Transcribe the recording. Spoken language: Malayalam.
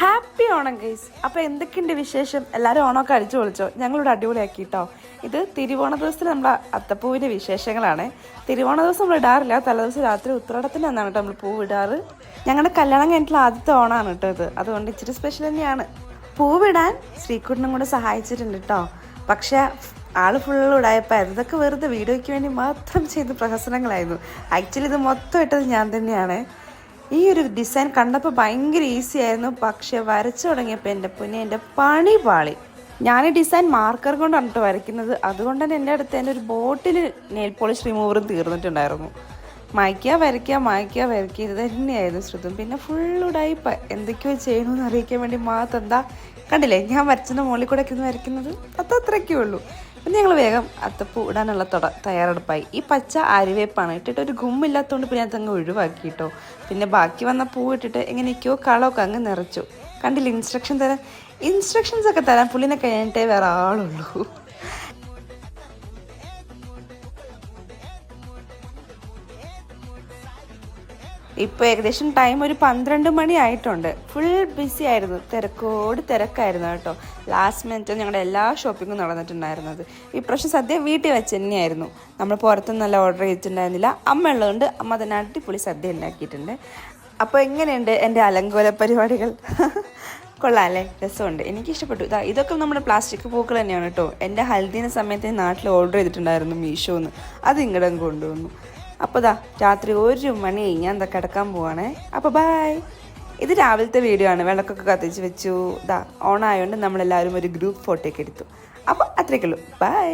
ഹാപ്പി ഓണം ഗൈസ് അപ്പോൾ എന്തൊക്കെയുണ്ട് വിശേഷം? എല്ലാവരും ഓണമൊക്കെ അടിച്ചു പൊളിച്ചോ? ഞങ്ങളിവിടെ അടിപൊളിയാക്കി കേട്ടോ ഇത് തിരുവോണ ദിവസത്തിൽ നമ്മുടെ അത്തപ്പൂവിന്റെ വിശേഷങ്ങളാണ്. തിരുവോണ ദിവസം നമ്മൾ ഇടാറില്ല. തലേദിവസം രാത്രി ഉത്രാടത്തിന് അന്നാണ് കേട്ടോ നമ്മൾ പൂവ് ഇടാറ്. ഞങ്ങളുടെ കല്യാണം കഴിഞ്ഞിട്ടുള്ള ആദ്യത്തെ ഓണമാണ് കേട്ടോ ഇത്. അതുകൊണ്ട് ഇച്ചിരി സ്പെഷ്യൽ തന്നെയാണ്. പൂവിടാൻ ശ്രീകുട്ടനും കൂടെ സഹായിച്ചിട്ടുണ്ട് കേട്ടോ. പക്ഷേ ആൾ ഫുള്ള് ഉടായപ്പായിരുന്നു ഇതൊക്കെ വെറുതെ വീഡിയോയ്ക്ക് വേണ്ടി മാത്രം ചെയ്ത പ്രഹസനങ്ങളായിരുന്നു. ആക്ച്വലി ഇത് മൊത്തം ഇട്ടത് ഞാൻ തന്നെയാണ്. ഈ ഒരു ഡിസൈൻ കണ്ടപ്പോൾ ഭയങ്കര ഈസി ആയിരുന്നു. പക്ഷേ വരച്ചു തുടങ്ങിയപ്പോൾ എന്റെ പൊന്നെ എന്റെ പണി പാളി. ഞാൻ ഈ ഡിസൈൻ മാർക്കർ കൊണ്ടാണ് കേട്ടോ വരയ്ക്കുന്നത്. അതുകൊണ്ട് തന്നെ എന്റെ അടുത്ത് എന്റെ ഒരു ബോട്ടിൽ നെയിൽ പോളിഷ് റിമൂവറും തീർന്നിട്ടുണ്ടായിരുന്നു. മായ്ക്കുക വരയ്ക്കുക മായ്ക്കുക വരയ്ക്കുക ഇത് തന്നെയായിരുന്നു ശ്രുതം. പിന്നെ ഫുൾ ഉടായിപ്പ എന്തൊക്കെയോ ചെയ്യണമെന്ന് അറിയിക്കാൻ വേണ്ടി മാത്രം എന്താ? കണ്ടില്ലേ? ഞാൻ വരച്ചതിന്റെ മുകളിൽ കൂടെ ഒക്കെ വരയ്ക്കുന്നത് അത് അത്രയ്ക്കേ ഉള്ളൂ. പിന്നെ ഞങ്ങൾ വേഗം അത്തപ്പൂ ഇടാനുള്ള തുട തയ്യാറെടുപ്പായി. ഈ പച്ച അരിവേപ്പാണ് ഇട്ടിട്ട് ഒരു ഗുമ്മില്ലാത്തതുകൊണ്ട് പിന്നെ അതങ്ങ് ഒഴിവാക്കി കേട്ടോ പിന്നെ ബാക്കി വന്ന പൂ ഇട്ടിട്ട് എങ്ങനെയൊക്കെയോ കളമൊക്കെ അങ്ങ് നിറച്ചു. കണ്ടില്ല ഇൻസ്ട്രക്ഷൻ തരാൻ ഇൻസ്ട്രക്ഷൻസ് ഒക്കെ തരാൻ പുള്ളിനെ കഴിഞ്ഞിട്ടേ വേറെ ആളുള്ളൂ. ഇപ്പോൾ ഏകദേശം ടൈം ഒരു പന്ത്രണ്ട് മണി ആയിട്ടുണ്ട്. ഫുൾ ബിസി ആയിരുന്നു. തിരക്കോട് തിരക്കായിരുന്നു കേട്ടോ. ലാസ്റ്റ് മിനിറ്റ് ഞങ്ങളുടെ എല്ലാ ഷോപ്പിങ്ങും നടന്നിട്ടുണ്ടായിരുന്നത്. ഇപ്രാവശ്യം സദ്യ വീട്ടിൽ വെച്ച് തന്നെയായിരുന്നു. നമ്മൾ നല്ല ഓർഡർ ചെയ്തിട്ടുണ്ടായിരുന്നില്ല. അമ്മ ഉള്ളതുകൊണ്ട് അമ്മ തന്നെ അടിപൊളി സദ്യ ഉണ്ടാക്കിയിട്ടുണ്ട്. അപ്പോൾ എങ്ങനെയുണ്ട് എന്റെ അലങ്കോല പരിപാടികൾ? കൊള്ളാം അല്ലേ? രസമുണ്ട്. എനിക്ക് ഇഷ്ടപ്പെട്ടു. ഇതാ ഇതൊക്കെ നമ്മുടെ പ്ലാസ്റ്റിക് പൂക്കൾ തന്നെയാണ് കേട്ടോ. എന്റെ ഹൽദീന സമയത്ത് നാട്ടിൽ ഓർഡർ ചെയ്തിട്ടുണ്ടായിരുന്നു മീഷോന്ന്. അത് ഇങ്ങടം കൊണ്ടുവന്നു. അപ്പോൾ ദാ രാത്രി ഒരു മണി ഞാൻ എന്താ കിടക്കാൻ പോവാണേ. അപ്പോൾ ബായ് ഇത് രാവിലത്തെ വീഡിയോ ആണ്. വിളക്കൊക്കെ കത്തിച്ച് വെച്ചു. ദാ ഓണായതുകൊണ്ട് നമ്മളെല്ലാവരും ഒരു ഗ്രൂപ്പ് ഫോട്ടോ ഒക്കെ എടുത്തു. അപ്പോൾ അത്രയ്ക്കുള്ളൂ ബൈ